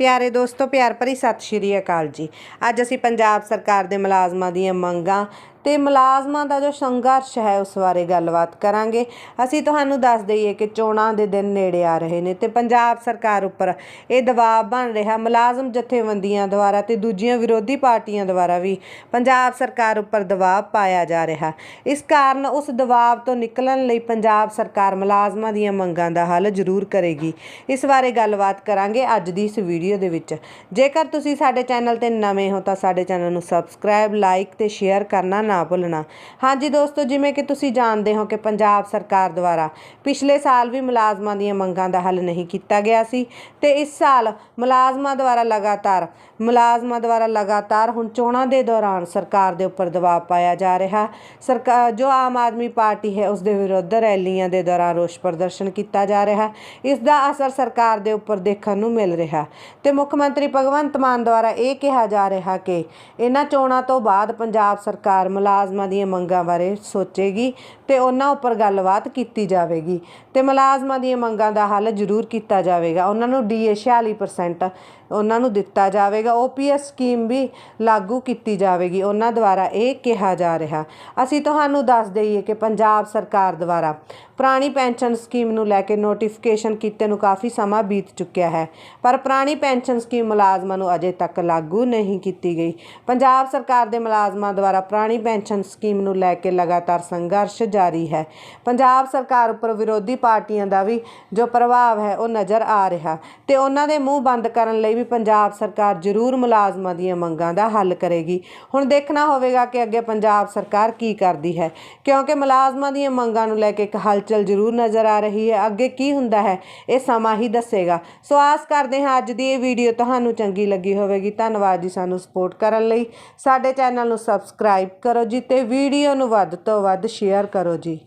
ਪਿਆਰੇ ਦੋਸਤੋ, ਪਿਆਰ ਭਰੀ ਸਤਿ ਸ਼੍ਰੀ ਅਕਾਲ ਜੀ। ਅੱਜ ਅਸੀਂ ਪੰਜਾਬ ਸਰਕਾਰ ਦੇ ਮੁਲਾਜ਼ਮਾਂ ਦੀਆਂ ਮੰਗਾਂ ਤੇ ਮੁਲਾਜ਼ਮਾਂ ਦਾ ਜੋ ਸੰਘਰਸ਼ ਹੈ ਉਸ ਬਾਰੇ ਗੱਲਬਾਤ ਕਰਾਂਗੇ। ਅਸੀਂ ਤੁਹਾਨੂੰ ਦੱਸ ਦਈਏ ਕਿ ਚੋਣਾਂ ਦੇ ਦਿਨ ਨੇੜੇ ਆ ਰਹੇ ਨੇ ਤੇ ਪੰਜਾਬ ਸਰਕਾਰ ਉੱਪਰ ਇਹ ਦਬਾਅ ਬਣ ਰਿਹਾ। ਮੁਲਾਜ਼ਮ ਜਥੇਬੰਦੀਆਂ ਦੁਆਰਾ ਤੇ ਦੂਜੀਆਂ ਵਿਰੋਧੀ ਪਾਰਟੀਆਂ ਦੁਆਰਾ ਵੀ ਪੰਜਾਬ ਸਰਕਾਰ ਉੱਪਰ ਦਬਾਅ ਪਾਇਆ ਜਾ ਰਿਹਾ। ਇਸ ਕਾਰਨ ਉਸ ਦਬਾਅ ਤੋਂ ਨਿਕਲਣ ਲਈ ਪੰਜਾਬ ਸਰਕਾਰ ਮੁਲਾਜ਼ਮਾਂ ਦੀਆਂ ਮੰਗਾਂ ਦਾ ਹੱਲ ਜ਼ਰੂਰ ਕਰੇਗੀ। ਇਸ ਬਾਰੇ ਗੱਲਬਾਤ ਕਰਾਂਗੇ ਅੱਜ ਦੀ ਇਸ ਵੀਡੀਓ ਦੇ ਵਿੱਚ। ਜੇਕਰ ਤੁਸੀਂ ਸਾਡੇ ਚੈਨਲ ਤੇ ਨਵੇਂ ਹੋ ਤਾਂ ਸਾਡੇ ਚੈਨਲ ਨੂੰ ਸਬਸਕ੍ਰਾਈਬ, ਲਾਈਕ ਤੇ ਸ਼ੇਅਰ ਕਰਨਾ ਨਾ ਭੁੱਲਣਾ। ਹਾਂਜੀ ਦੋਸਤੋ, ਜਿਵੇਂ ਕਿ ਤੁਸੀਂ ਜਾਣਦੇ ਹੋ ਕਿ ਪੰਜਾਬ ਸਰਕਾਰ ਦੁਆਰਾ ਪਿਛਲੇ ਸਾਲ ਵੀ ਮੁਲਾਜ਼ਮਾਂ ਦੀਆਂ ਮੰਗਾਂ ਦਾ ਹੱਲ ਨਹੀਂ ਕੀਤਾ ਗਿਆ ਸੀ ਤੇ ਇਸ ਸਾਲ ਮੁਲਾਜ਼ਮਾਂ ਦੁਆਰਾ ਲਗਾਤਾਰ, ਮੁਲਾਜ਼ਮਾਂ ਦੁਆਰਾ ਲਗਾਤਾਰ ਹੁਣ ਚੋਣਾਂ ਦੇ ਦੌਰਾਨ ਸਰਕਾਰ ਦੇ ਉੱਪਰ ਦਬਾਅ ਪਾਇਆ ਜਾ ਰਿਹਾ। ਸਰਕਾਰ ਜੋ ਆਮ ਆਦਮੀ ਪਾਰਟੀ ਹੈ, ਉਸ ਦੇ ਵਿਰੁੱਧ ਰੈਲੀਆਂ ਦੇ ਦੌਰਾਨ ਰੋਸ ਪ੍ਰਦਰਸ਼ਨ ਕੀਤਾ ਜਾ ਰਿਹਾ। ਇਸ ਦਾ ਅਸਰ ਸਰਕਾਰ ਦੇ ਉੱਪਰ ਦੇਖਣ ਨੂੰ ਮਿਲ ਰਿਹਾ। ਤੇ ਮੁੱਖ ਮੰਤਰੀ ਭਗਵੰਤ ਮਾਨ ਦੁਆਰਾ ਇਹ ਕਿਹਾ ਜਾ ਰਿਹਾ ਕਿ ਇਹਨਾਂ ਚੋਣਾਂ ਤੋਂ ਬਾਅਦ ਪੰਜਾਬ ਸਰਕਾਰ ਮੁਲਾਜ਼ਮਾਂ ਦੀਆਂ ਮੰਗਾਂ ਬਾਰੇ ਸੋਚੇਗੀ ਤੇ ਉਹਨਾਂ ਉੱਪਰ ਗੱਲਬਾਤ ਕੀਤੀ ਜਾਵੇਗੀ। ਤੇ ਮੁਲਾਜ਼ਮਾਂ ਦੀਆਂ ਮੰਗਾਂ ਦਾ ਹੱਲ ਜ਼ਰੂਰ ਕੀਤਾ ਜਾਵੇਗਾ। ਉਹਨਾਂ ਨੂੰ ਡੀਏ 46% ਉਹਨਾਂ ਨੂੰ ਦਿੱਤਾ ਜਾਵੇਗਾ। ਓਪੀਐਸ ਸਕੀਮ ਵੀ ਲਾਗੂ ਕੀਤੀ ਜਾਵੇਗੀ। ਉਹਨਾਂ ਦੁਆਰਾ ਇਹ ਕਿਹਾ ਜਾ ਰਿਹਾ। ਅਸੀਂ ਤੁਹਾਨੂੰ ਦੱਸ ਦਈਏ ਕਿ ਪੰਜਾਬ ਸਰਕਾਰ ਦੁਆਰਾ ਪੁਰਾਣੀ ਪੈਨਸ਼ਨ ਸਕੀਮ ਨੂੰ ਲੈ ਕੇ ਨੋਟੀਫਿਕੇਸ਼ਨ ਕੀਤੇ ਨੂੰ ਕਾਫੀ ਸਮਾਂ ਬੀਤ ਚੁੱਕਿਆ ਹੈ। ਪਰ ਪੁਰਾਣੀ ਪੈਨਸ਼ਨ ਸਕੀਮ ਮੁਲਾਜ਼ਮਾਂ ਨੂੰ ਅਜੇ ਤੱਕ ਲਾਗੂ ਨਹੀਂ ਕੀਤੀ ਗਈ। ਪੰਜਾਬ ਸਰਕਾਰ ਦੇ ਮੁਲਾਜ਼ਮਾਂ ਦੁਆਰਾ ਪੁਰਾਣੀ ਪੈਨਸ਼ਨ ਸਕੀਮ ਨੂੰ ਲੈ ਕੇ ਲਗਾਤਾਰ ਸੰਘਰਸ਼ ਜਾਰੀ ਹੈ। ਪੰਜਾਬ ਸਰਕਾਰ ਉੱਪਰ ਵਿਰੋਧੀ ਪਾਰਟੀਆਂ ਦਾ ਵੀ ਜੋ ਪ੍ਰਭਾਵ ਹੈ, ਉਹ ਨਜ਼ਰ ਆ ਰਿਹਾ ਤੇ ਉਹਨਾਂ ਦੇ ਮੂੰਹ ਬੰਦ ਕਰਨ ਲਈ ਵੀ ਪੰਜਾਬ ਸਰਕਾਰ ਜ਼ਰੂਰ ਮੁਲਾਜ਼ਮਾਂ ਦੀਆਂ ਮੰਗਾਂ ਦਾ ਹੱਲ ਕਰੇਗੀ। ਹੁਣ ਦੇਖਣਾ ਹੋਵੇਗਾ ਕਿ ਅੱਗੇ ਪੰਜਾਬ ਸਰਕਾਰ ਕੀ ਕਰਦੀ ਹੈ, ਕਿਉਂਕਿ ਮੁਲਾਜ਼ਮਾਂ ਦੀਆਂ ਮੰਗਾਂ ਨੂੰ ਲੈ ਕੇ ਇੱਕ ਹਲਚਲ ਜ਼ਰੂਰ ਨਜ਼ਰ ਆ ਰਹੀ ਹੈ। ਅੱਗੇ ਕੀ ਹੁੰਦਾ ਹੈ, ਇਹ ਸਮਾਂ ਹੀ ਦੱਸੇਗਾ। ਸੋ ਆਸ ਕਰਦੇ ਹਾਂ ਅੱਜ ਦੀ ਇਹ ਵੀਡੀਓ ਤੁਹਾਨੂੰ ਚੰਗੀ ਲੱਗੀ ਹੋਵੇਗੀ। ਧੰਨਵਾਦ ਜੀ ਸਾਨੂੰ ਸਪੋਰਟ ਕਰਨ ਲਈ। ਸਾਡੇ ਚੈਨਲ ਨੂੰ ਸਬਸਕ੍ਰਾਈਬ ਕਰੋ। ਜੀ ਅਤੇ ਵੀਡੀਓ ਨੂੰ ਵੱਧ ਤੋਂ ਵੱਧ ਸ਼ੇਅਰ ਕਰੋ ਜੀ।